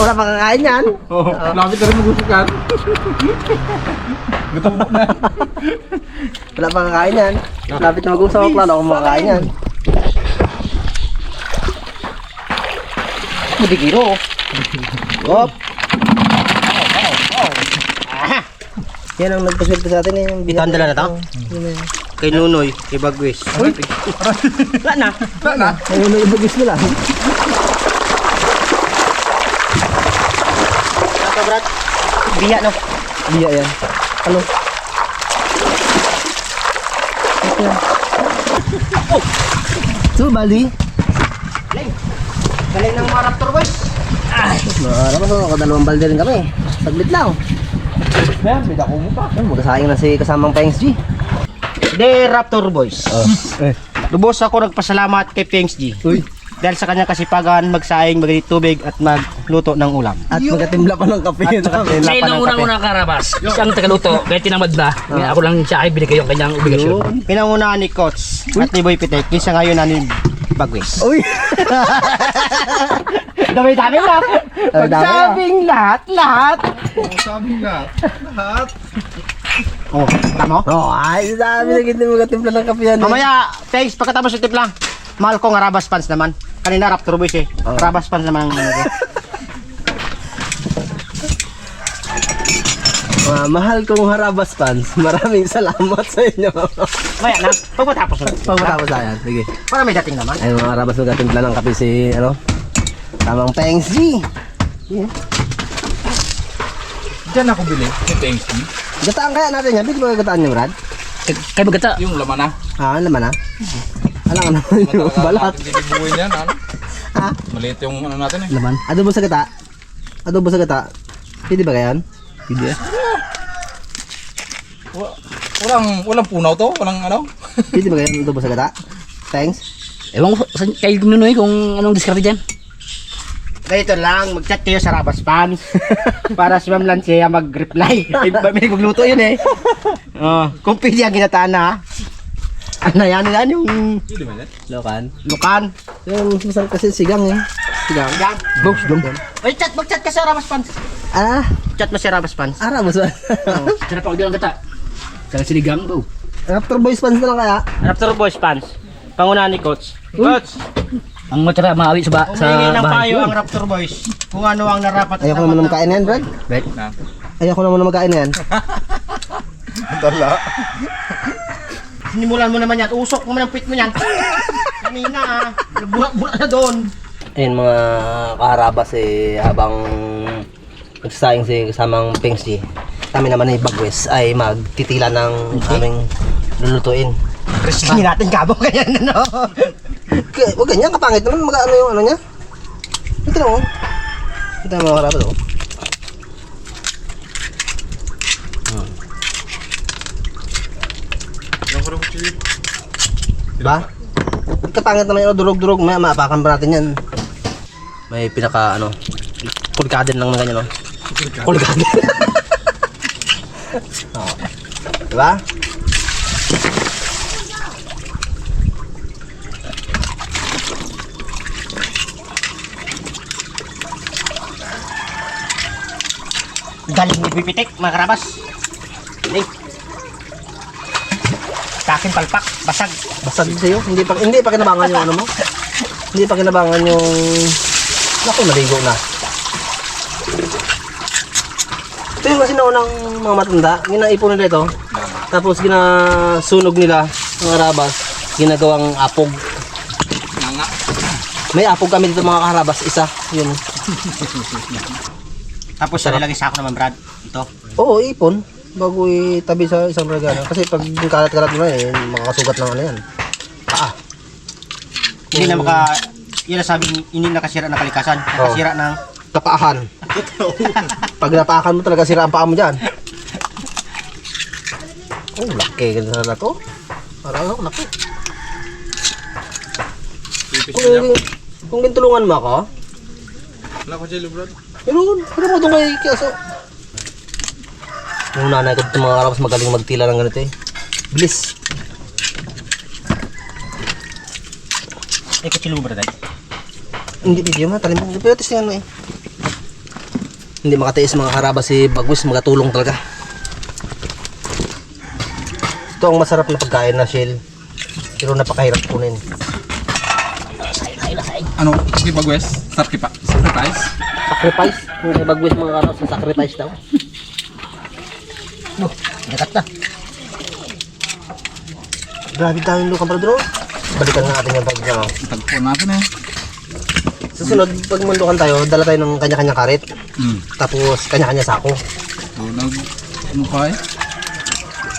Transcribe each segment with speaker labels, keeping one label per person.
Speaker 1: wala pa kakain yan.
Speaker 2: Oo, lapit na rin magusukan. Gutom na.
Speaker 1: Wala pa kakain yan. Lapit na mag-usok, lalo akong makakain yan. Hindi kiro. Hop. Yan ang nagpaswerte sa atin eh. Yung
Speaker 3: Ito ang dala na to?
Speaker 1: Na.
Speaker 3: Kay Nunoy, kay Bagwis. Wala na.
Speaker 2: Wala na.
Speaker 1: Ayun na ibagis nila.
Speaker 3: Ito, Brad. Biya, no?
Speaker 1: Iya yan. Ano? Ito yan. Oh! So, bali.
Speaker 3: Galing ng mga Raptor Boys.
Speaker 1: Mara pa so, dalawang balde rin kami. Saglit lang.
Speaker 2: Yan, may dako mo pa.
Speaker 1: Ayun, magkasayang na si kasamang Pengs G.
Speaker 3: The Raptor Boys.
Speaker 1: Eh.
Speaker 3: Lubos ako nagpasalamat kay Pengs G.
Speaker 1: Uy.
Speaker 3: Dahil sa kanyang kasipagan, magsaing, maganit tubig at magluto ng ulam.
Speaker 1: At magatimpla pa ng kape.
Speaker 3: At. Wala
Speaker 4: Siya
Speaker 3: pa ng
Speaker 4: unang
Speaker 3: kape.
Speaker 4: unang karabas. Siya ang tagaluto. Kaya tinamad na. Ngayon ako lang siya ay binigay yung kanyang obligasyon.
Speaker 3: Pinangunahan ni Coach at ni Boy Pitek, kaysa ngayon na ni Bagwis.
Speaker 1: Uy!
Speaker 3: Dami-dami ba? Pagsabing lahat, lahat.
Speaker 2: Oo, sabi nga. Lahat.
Speaker 3: Oh, tama?
Speaker 1: Oh, ay, sabi na kita magatimpla ng kape yan. eh.
Speaker 3: Mamaya, thanks, pagkatapos yung tipla. Mahal ko nga Rabas fans naman. Kanina Raptor Boys eh. Rabas fans naman ang ano ko.
Speaker 1: Mga mahal kong harabas fans. Maraming salamat sa inyo.
Speaker 3: Maya na, pagkatapos na.
Speaker 1: Pagkatapos na yan. Sige.
Speaker 3: Para may dating naman.
Speaker 1: Ay, mga harabas magatimpla ng kape si, ano? Tamang Pengs G.
Speaker 2: Diyan ako bili. Yung thanks me.
Speaker 1: Gataan kaya natin yan. Pwede ba gataan niyo, Brad?
Speaker 4: Kaya magkata.
Speaker 2: Yung laman na.
Speaker 1: Ah, naman ah? Alam naman yung balat.
Speaker 2: Hindi bibuhin yan, ano?
Speaker 1: Ha?
Speaker 2: Maliit yung ano natin eh.
Speaker 1: Laman. Adobo sa gata. Adobo sa gata. Pwede ba kaya yan? Pwede.
Speaker 2: Wa- Walang, walang punaw to. Walang ano.
Speaker 1: Pwede ba kaya yan adobo sa gata? Thanks.
Speaker 4: Ewan ko sa- kay Nunoy kung anong diskarte dyan.
Speaker 3: Ganito lang, mag-chat kayo sa Rabas fans. para si Ma'am Lancia mag-reply. Ay, may magluto yun eh. Oh, kung pwede ang ginataan na. Ano yan, yan yung?
Speaker 1: Lokan.
Speaker 3: lukan.
Speaker 1: Yung masarap kasi sigang eh. Sigang.
Speaker 3: Yan.
Speaker 1: Box dong.
Speaker 3: Ay, chat, mag-chat ka sa Rabas fans.
Speaker 1: Ah,
Speaker 3: Chat mo si Rabas fans.
Speaker 1: ara mo sa.
Speaker 4: Sarap ako din ang gata. Sa siligang po.
Speaker 1: Raptor Boys fans na lang kaya.
Speaker 3: Raptor Boys fans. Pangunahan ni Coach. Coach,
Speaker 4: Ang matira maawi sa, ba, sa
Speaker 3: humingi ng
Speaker 4: bahay.
Speaker 3: payo ang Raptor Boys. Kung ano ang narapat.
Speaker 1: Ayoko naman na makain yan, Brad.
Speaker 2: Na.
Speaker 1: Ayoko naman na makain yan.
Speaker 2: Dala.
Speaker 3: Sinimulan mo naman yan. Usok mo ang pit mo yan. Kanina ah. Burak-burak na doon.
Speaker 1: Ayun mga kaharabas eh, habang nagsasayang si kasamang Pengs G. Kami naman ay Bagwes ay magtitila ng aming lulutuin.
Speaker 3: Risky natin kabo kaya ano.
Speaker 1: K- Huwag ganyan, kapangit naman mag-ano yung ano niya. Ito na mo. Ito na mga kaharabas oh. Diba? Kapangit naman yung durog-durog, may maapakan pa natin yan. May pinaka ano, kulkaden lang na ganyan no. Kulkaden. oh. Diba?
Speaker 3: Galing ni Pipitik, mga karabas. Kakin palpak, basag.
Speaker 1: Basag sa'yo. Hindi pa, hindi pa kinabangan yung ano mo. Hindi pa kinabangan yung... Naku, naligo na. Ito yung kasi naunang mga matanda. Ginaipon nila ito. Tapos ginasunog nila mga rabas. Ginagawang apog.
Speaker 2: Nga.
Speaker 1: May apog kami dito mga karabas. Isa. Yun.
Speaker 3: Tapos sa nilang isa ako naman, Brad. Ito.
Speaker 1: Oo, ipon. Bago itabi sa isang regalo. Kasi pag kalat-kalat mo na eh, makakasugat ng ano yan. Ah,
Speaker 3: Hindi na maka... Yan ang sabi, hindi nakasira ng kalikasan. Nakasira ng...
Speaker 1: kapaahan. pag napakan mo talaga sira ang paa mo dyan. Oh, laki ka na to. Parang ako, laki. Kung, kung gintulungan mo ako,
Speaker 2: Wala ko chili, bro.
Speaker 1: pero pero mo doon kay Kiaso. Yung nanay ko dito mga karabas magaling magtila ng ganito eh. Bliss.
Speaker 3: Ay, kutsilo mo, Brad.
Speaker 1: Hindi video ma, talim mo. Pero tis yan mo eh. Hindi makatiis mga karabas si Bagwis, magatulong talaga. Ito ang masarap na pagkain na shell. Pero napakahirap kunin.
Speaker 2: Ano? Hindi ba? Sarki pa. Sacrifice?
Speaker 1: Sacrifice. Kung kay Bagwis mga karabas, sacrifice daw. No, dakat na. Grabe tayong lukang pala bro. Balikan nga natin yung pag ano.
Speaker 2: Tagpo natin eh.
Speaker 1: Susunod, pag mandukan tayo, dala tayo ng kanya-kanya karet.
Speaker 2: Hmm.
Speaker 1: Tapos kanya-kanya sako.
Speaker 2: So, nag... Ano pa eh?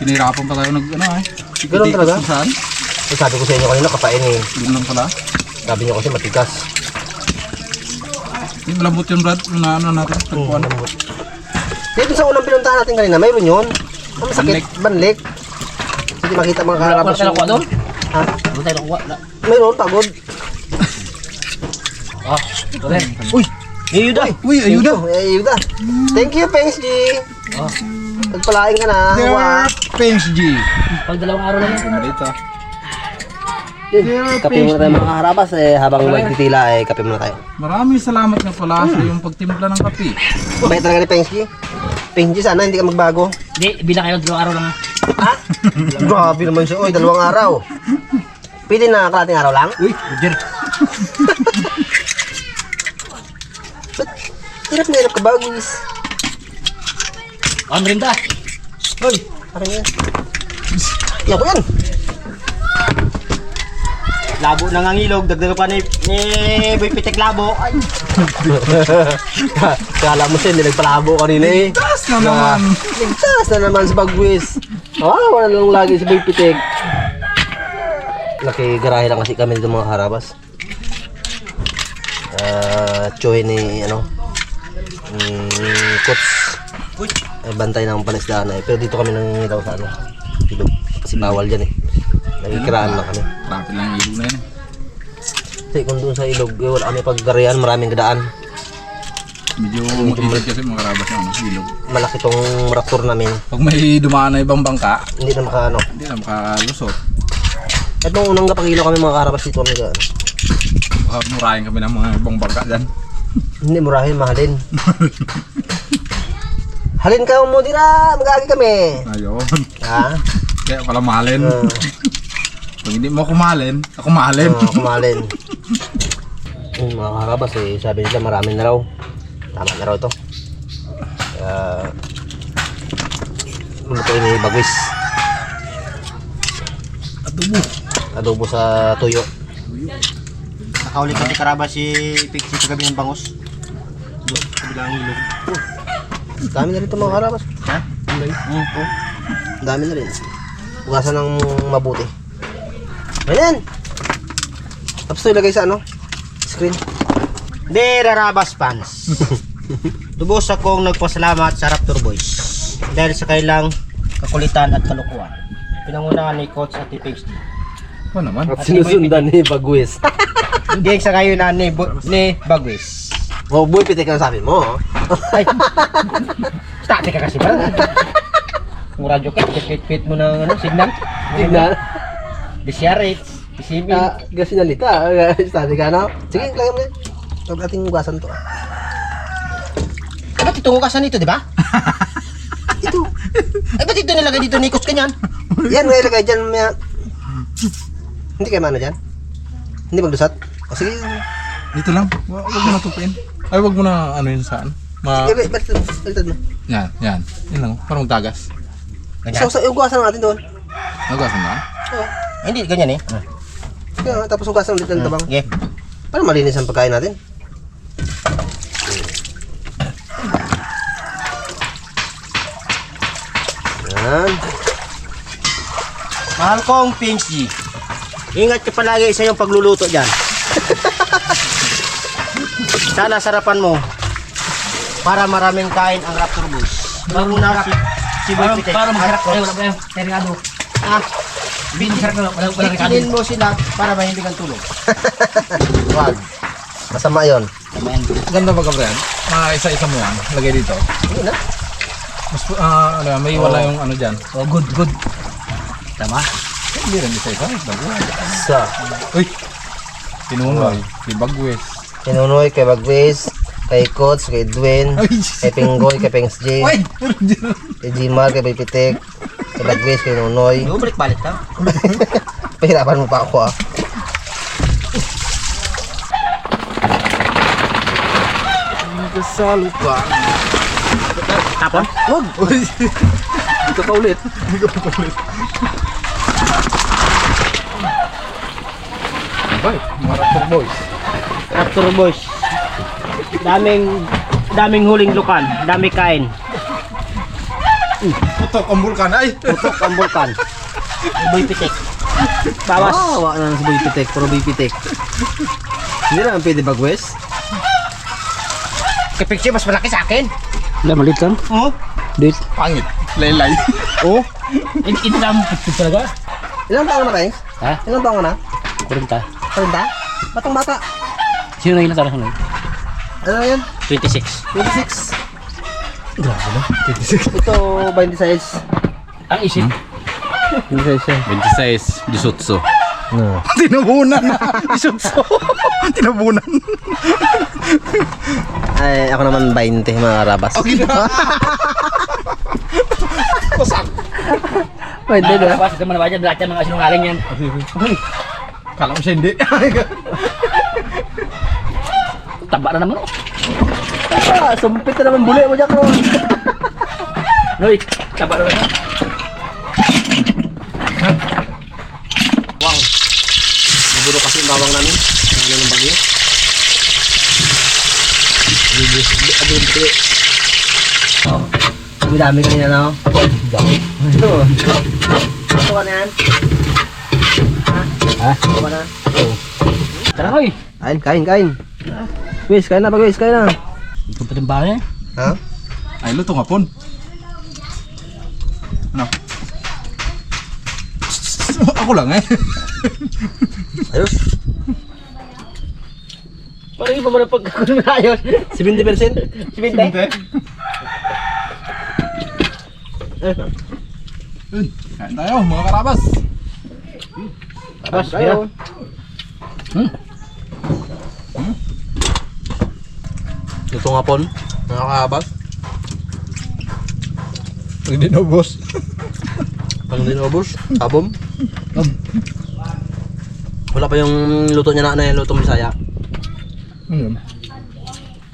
Speaker 2: Pinahirapan pa tayo nag... Ano eh?
Speaker 1: Ganun talaga?
Speaker 2: Saan?
Speaker 1: Eh, sabi ko sa inyo kanina, kapain eh.
Speaker 2: Doon lang pala.
Speaker 1: Sabi niyo kasi matigas.
Speaker 2: Yung malambot yung Brad. Na, ano natin.
Speaker 1: Hmm,
Speaker 2: Tagpuan.
Speaker 1: Dito sa unang pinuntahan natin kanina, mayroon yun. Ang sakit, banlik. Hindi makita mga
Speaker 4: Wala
Speaker 1: karabas
Speaker 4: tayo nakuha doon?
Speaker 1: Ha?
Speaker 4: Wala tayo nakuha. Wala.
Speaker 1: Mayroon, pagod.
Speaker 4: Ah, doon.
Speaker 1: Uy! Ayuda!
Speaker 2: Uy, ayuda!
Speaker 1: Ayuda! Thank you, Pengs G!
Speaker 4: Ah,
Speaker 1: Pagpalain ka na.
Speaker 2: There
Speaker 1: Wow.
Speaker 2: Pengs G.
Speaker 4: pag dalawang araw lang yan.
Speaker 2: Pumalita.
Speaker 1: Yun, Kape muna tayo mga karabas eh. Habang magtitila eh, kape muna tayo.
Speaker 2: Maraming salamat nga pala sa yung pagtimpla ng kape.
Speaker 1: Bait talaga ni Pengs G. Pengs G, sana hindi ka magbago.
Speaker 4: Hindi, bilang kayo dalawang araw lang. ah.
Speaker 1: Grabe naman siya. Uy, dalawang araw. Pwede na kalating araw lang?
Speaker 4: Uy, Roger.
Speaker 1: Ba't hirap na hirap ka ba, Guis?
Speaker 4: Ano rin ta?
Speaker 1: Hoy, parang yan. Yan ko yan.
Speaker 3: Labo na nga ngilog, dagdag pa ni, ni Boy Pitek Labo. Ay,
Speaker 1: Kala mo siya, hindi nagpalabo kanina eh.
Speaker 2: Tas na naman.
Speaker 1: Ligtas na naman sa bagwis. Ah, wala lang lagi sa Bipitek. Nakigarahe lang kasi kami dito mga harabas. Ah, uh, ni ano, ni Coach. Eh, bantay ng panisdaan eh. Pero dito kami nangingilaw sa ano. Ilog. Kasi bawal dyan eh. Nagkikiraan lang kami.
Speaker 2: Rapid lang yung ilog na yan.
Speaker 1: Kasi kung doon sa ilog, eh, wala kami paggarian, maraming gadaan.
Speaker 2: Medyo makikit kasi mga karabas yung ano, ilog.
Speaker 1: Malaki tong raptor namin.
Speaker 2: Pag may dumaan na ibang bangka,
Speaker 1: Hindi na maka ano.
Speaker 2: hindi na makalusot.
Speaker 1: At nung unang kapagilaw kami mga karabas dito kami ano.
Speaker 2: Baka murahin kami ng mga ibang bangka dyan.
Speaker 1: Hindi murahin, mahalin. Halin ka mo dira, magagi kami.
Speaker 2: Ayun.
Speaker 1: Ha?
Speaker 2: Kaya pala mahalin.
Speaker 1: Uh,
Speaker 2: Pag hindi mo kumalin, ako mahalin.
Speaker 1: uh, kumalin. Yung mga karabas eh, sabi nila marami na raw. Tama na raw ito. Kaya, lulutuin ni Bagwis.
Speaker 2: Adobo.
Speaker 1: Adobo sa tuyo.
Speaker 3: nakaulit kasi karaba si Pixie sa gabi ng bangos. Doon, sa bilang ngilog.
Speaker 1: Dami na rin ito mga karabas.
Speaker 3: Ha?
Speaker 1: Mm, oh. Dami na rin. Ugasan ng mabuti. Ayan! Tapos ito ilagay sa ano? Screen.
Speaker 3: Dear Arabas fans, lubos akong nagpasalamat sa Raptor Boys dahil sa kailang kakulitan at kalukuhan. Pinangunahan ni Coach at Pixie.
Speaker 2: Ako naman.
Speaker 1: At sinusundan ni Bagwis.
Speaker 3: Hindi sa kayo na ni, Bu- ni Bagwis.
Speaker 1: oh, boy, pitik ang sabi mo. oh.
Speaker 3: Ay, stati ka kasi ba? Kung radyo ka, fit-fit mo ng ano, signal.
Speaker 1: Tignan.
Speaker 3: Disyarit, PCB.
Speaker 1: Ah, kasi nalita. Stati ka na. Sige, lagyan mo yan. Huwag ating ugasan to.
Speaker 3: Ay, ba't itong ukasan ito, di ba?
Speaker 1: Ito.
Speaker 3: Ay, ba't ito nilagay dito ni Coach kanyan?
Speaker 1: Yan, may ilagay dyan. May... Hindi kayo mana dyan? Hindi magdusat? O sige.
Speaker 2: Dito lang. Wa- Huwag mo na tupin. Ay, wag mo na ano yun saan. Ma...
Speaker 1: Sige, baliktad mo. Baliktad mo.
Speaker 2: Yan, yan. Yan lang. Parang tagas.
Speaker 1: So, sa ugasan natin doon.
Speaker 2: Nagasan na?
Speaker 1: Oo.
Speaker 3: Hindi, ganyan eh.
Speaker 1: Kaya, nga, tapos ugasan ulit ng tabang.
Speaker 3: Okay.
Speaker 1: Para malinis ang pagkain natin. Yan.
Speaker 3: Mahal kong Pings G. Ingat ka palagi sa iyong pagluluto dyan. Sana sarapan mo para maraming kain ang Raptor Boys. Mauna si, si Boy
Speaker 4: Para,
Speaker 3: Pitek.
Speaker 4: para pa yan. Terigado.
Speaker 3: Ah,
Speaker 4: Bin, harap na, wala wala rekado.
Speaker 3: Bikinin mo sila para mahimbing ang tulog.
Speaker 1: Wag. Masama yun.
Speaker 2: Ganda ba ka, Brian? Mga isa-isa mo yan. Lagay dito.
Speaker 1: Hindi na.
Speaker 2: Mas, ah, ano yan, may wala yung ano dyan.
Speaker 4: Oh, good, good. Tama.
Speaker 2: Hindi rin isa-isa. Dalawa.
Speaker 1: Sa.
Speaker 2: Uy! Pinunoy. Si Bagwes.
Speaker 1: Pinunoy kay Bagwis. Kay Coach, kay Dwayne, kay Pinggoy, kay Pengs J,
Speaker 2: Uy!
Speaker 1: kay Jimar, kay Bipitek, kay Bagwes, kay Nonoy.
Speaker 3: Balik-balik ka.
Speaker 1: Pahirapan mo pa ako ah.
Speaker 2: Kasalo ka.
Speaker 4: Tapon?
Speaker 2: Hindi ka pa ulit. Hindi ka pa ulit. Bye, mga Raptor Boys.
Speaker 3: Raptor boys. Daming daming huling lukan, dami kain.
Speaker 2: Putok ang bulkan ay!
Speaker 3: Putok ang bulkan. Boy pitik. Bawas.
Speaker 1: Ah, wala na si Boy Pitek, puro Boy Pitek. Hindi naman pwede Bagwes.
Speaker 3: Kay picture mas malaki sa akin.
Speaker 4: Wala, malit lang.
Speaker 3: Oh.
Speaker 4: Date.
Speaker 2: Pangit. Laylay.
Speaker 3: Oh.
Speaker 4: Ito lang picture talaga.
Speaker 1: Ilang taon na, Pengs?
Speaker 4: Ha?
Speaker 1: Ilang taon na?
Speaker 4: Kurinta.
Speaker 1: Karinta? Batang bata.
Speaker 4: Sino na yun natara sa ngayon?
Speaker 1: Ano na yan?
Speaker 4: 26.
Speaker 1: 26. Grabe na. 26. Ito, 26.
Speaker 4: Ang isip.
Speaker 1: 26 yan.
Speaker 2: 26. Disutso.
Speaker 1: No.
Speaker 2: Tinabunan na. Disutso. Tinabunan.
Speaker 1: Ay, ako naman 20 mga karabas.
Speaker 2: Okay na. Pasak.
Speaker 1: Pwede na.
Speaker 4: na. Ito man ba dyan, lahat yan mga sinungaling yan.
Speaker 2: Kala mo siya hindi.
Speaker 4: Taba na naman oh.
Speaker 1: Ah, sumpit na naman buli mo dyan ko.
Speaker 4: Noy, taba na naman.
Speaker 1: Wang. Nabulo kasi yung bawang namin. Ano ng bagyo. Bibis. Adun pili. Ang dami kanina na. oh. Ito. Ito ka na yan. Ha? Ito ka na.
Speaker 4: Tara Noy.
Speaker 1: Kain, kain, kain. Wis, kain na, bagwis, kain na.
Speaker 4: Ito pa din bahay eh.
Speaker 1: Ha?
Speaker 2: Ay, luto nga pon. Ano? Ako lang eh.
Speaker 1: Ayos.
Speaker 3: Parang iba mo na pagkakulo na ayos.
Speaker 1: 70%?
Speaker 3: 70.
Speaker 2: Hindi. Yun, Kain tayo mga karabas.
Speaker 3: Bas,
Speaker 1: Kayo. Ito nga pon. Nakakabas.
Speaker 2: Hindi na boss.
Speaker 1: Pag hindi naubos, abom. Wala pa yung luto niya na, na yung luto Bisaya.
Speaker 2: Ano yun?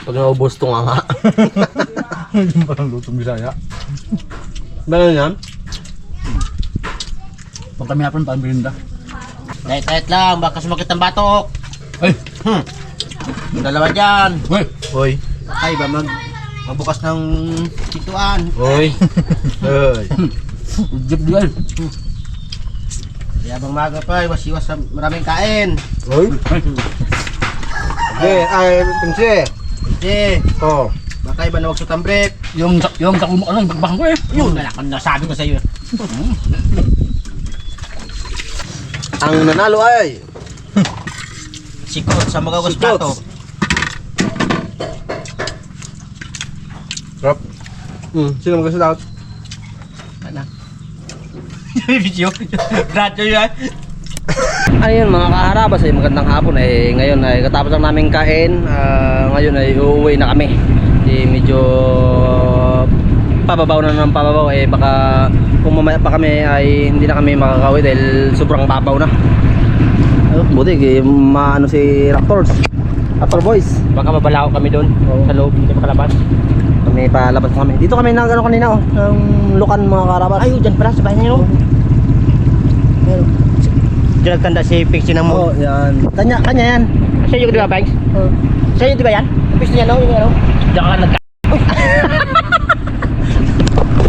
Speaker 1: Pag naubos, tunga nga.
Speaker 2: Yung parang lutong bisaya.
Speaker 1: Ganun yan?
Speaker 2: Pag kami hapon, parang birinda.
Speaker 3: Diet-diet lang, baka sumakit ang batok.
Speaker 2: Ay!
Speaker 3: Hmm. Dalawa dyan.
Speaker 2: Uy!
Speaker 1: Hoy.
Speaker 3: Ay ba mag magbukas ng pituan.
Speaker 1: Hoy. Hoy.
Speaker 4: Jeep duel.
Speaker 3: Kaya bang maga pa, iwas-iwas sa maraming kain.
Speaker 1: Hoy. Okay, ay, pinsi.
Speaker 3: Hindi.
Speaker 1: Oh.
Speaker 3: Baka iba na wag ang break.
Speaker 4: Yung yung sa kumo ano, bagbakan ko eh.
Speaker 3: Yun, anak, ang nasabi ko sa iyo.
Speaker 1: Ang nanalo ay
Speaker 3: Sikot sa magawas plato.
Speaker 2: Rap.
Speaker 1: Hmm, sino mag out?
Speaker 3: Ano? Video. Radyo yan.
Speaker 1: Ayun mga kaharabas ay magandang hapon eh ngayon ay katapos lang namin kain ah, ngayon ay uuwi na kami di medyo pababaw na ng pababaw eh baka kung mamaya pa kami ay hindi na kami makakawi dahil sobrang babaw na Ayun, buti eh, maano si Raptors Raptor Boys
Speaker 3: Baka mabalao kami doon sa loob, hindi makalabas.
Speaker 1: kami palabas kami dito kami nang ano kanina oh ng lukan mga karabas
Speaker 3: Ay, dyan pala sa bahay niyo. Diyan nagtanda si Pixie ng
Speaker 1: oh
Speaker 3: mo.
Speaker 1: yan kanya kanya yan
Speaker 3: Sa iyo di ba, Banks?
Speaker 1: oh.
Speaker 3: Sa iyo di ba yan? Ang Pixie niya, no? Yung ano?
Speaker 4: Diyan ka nagka...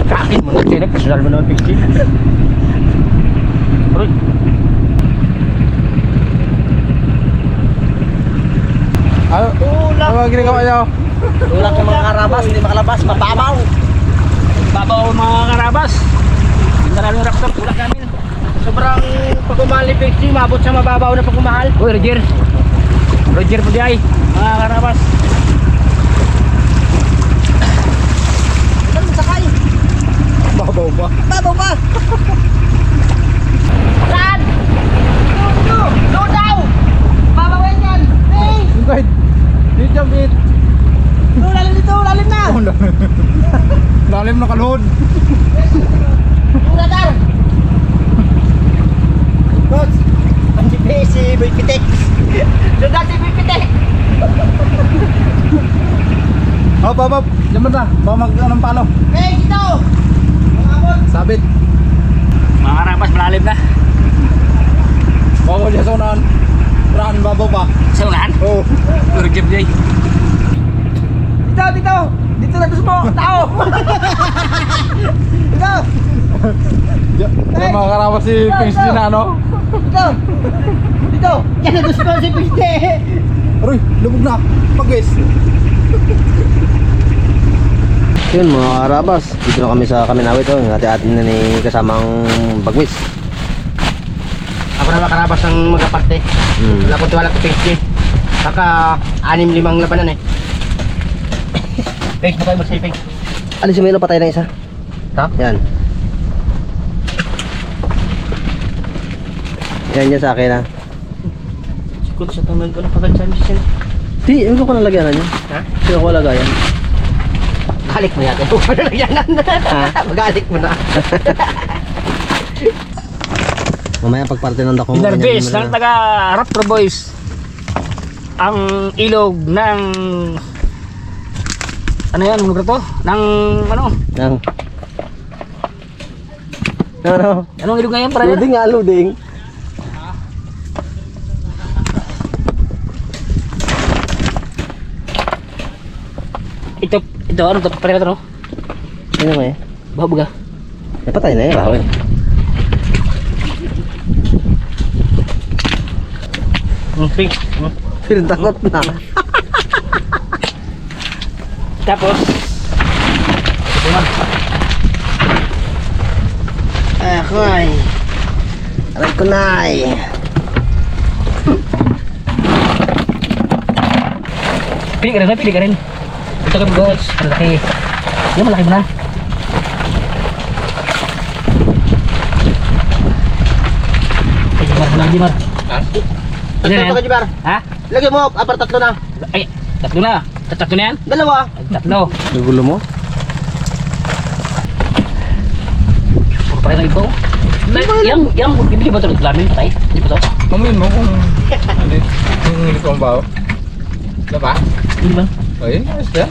Speaker 3: Kakin mo na, Chinep. Personal mo naman, Pixie. Aroy.
Speaker 2: Ano? Ang ginagawa niyo?
Speaker 1: tulak ng mga karabas hindi makalabas mababaw
Speaker 4: Babaw ang mga karabas. Yung naralo ng raptor, tulak namin.
Speaker 3: Sobrang pagmamahal ni Pixie, mabot sa mababaw na pagmamahal.
Speaker 4: Uy, Roger. Roger po di ay. Mga karabas.
Speaker 1: Ano sakay?
Speaker 2: Babaw pa.
Speaker 1: Babaw pa!
Speaker 3: Saan? Doon, doon daw! Babawin yan! Hey!
Speaker 2: Medium bit. Ito, lalim dito, lalim na.
Speaker 3: Oh, lalim. lalim na
Speaker 2: kalhod.
Speaker 3: Radar. Coach, ang GPS si Boy Pitek. Radar si Boy Pitek.
Speaker 2: Hop, hop, hop. Diyan na. Baka mag anong palo.
Speaker 3: Hey, dito.
Speaker 2: Sabit.
Speaker 4: Mga karapas, malalim na.
Speaker 2: Bawa dyan sa unahan. Raan, babaw pa.
Speaker 4: Sa unahan.
Speaker 2: Oo.
Speaker 4: Urgib day.
Speaker 3: Dito, dito! Dito na mo, tao! Dito!
Speaker 2: Diyan karabas si Pings din na, ano?
Speaker 3: Dito! Dito! Yan na gusto si Piste!
Speaker 2: Aroy, lubog na. Pag-wes.
Speaker 1: Yun mga karabas, dito na kami sa Kaminawit oh, yung ate-atin na ni kasamang bagwis.
Speaker 3: Ako na makarabas ng magkaparte.
Speaker 1: Hmm.
Speaker 3: Wala ko tiwala kay Piste. Saka anim limang labanan eh. Page mo kayo mag-saving.
Speaker 1: Alisin mo yun, patay na isa.
Speaker 3: Ha?
Speaker 1: Yan. Yan yan sa akin ha.
Speaker 3: Siguro sa taman ko na pagod sa mission.
Speaker 1: Di, hindi ko nalagyan na niya.
Speaker 3: Ha?
Speaker 1: Sino ko lagayan?
Speaker 3: Galik mo yata. Huwag mo na lagyanan. Magalik mo na.
Speaker 1: Mamaya pagparte ng dako.
Speaker 4: Inarbis ng taga Raptor Boys. Ang ilog ng ano yan, ano ba to? Ng ano?
Speaker 1: Yang. Ano?
Speaker 4: Anong ilog ngayon para
Speaker 1: Loading nga, loading.
Speaker 4: Ito, ito ano to? Pareho to no?
Speaker 1: Sino mo eh?
Speaker 4: Babuga.
Speaker 1: Eh, patay na yun, rahoy.
Speaker 3: Hmm, pink. Hmm.
Speaker 1: Pinatakot na.
Speaker 4: Tapos Bunod.
Speaker 3: Akoy.
Speaker 1: Aray ko na eh.
Speaker 4: Pili ka rin, pili ka rin. Ito ka boss, malaki. Yung malaki mo na. Ay, Jimar, Ano na yan?
Speaker 3: ka, Jibar.
Speaker 4: Ha?
Speaker 3: Lagyan mo, apart tatlo na.
Speaker 4: Ay, tatlo na. Tatlo na yan?
Speaker 3: Dalawa.
Speaker 4: Ay, Tatlo.
Speaker 1: Nagulo mo?
Speaker 4: Puro pa rin ang ibaw. Yang, yang, bibili ba ito ng lamin patay? Hindi ba ito?
Speaker 2: Mamuin mo kung ano yung ngilit mo ang baho. Diba?
Speaker 4: Hindi ba?
Speaker 2: Yun, ayos yan.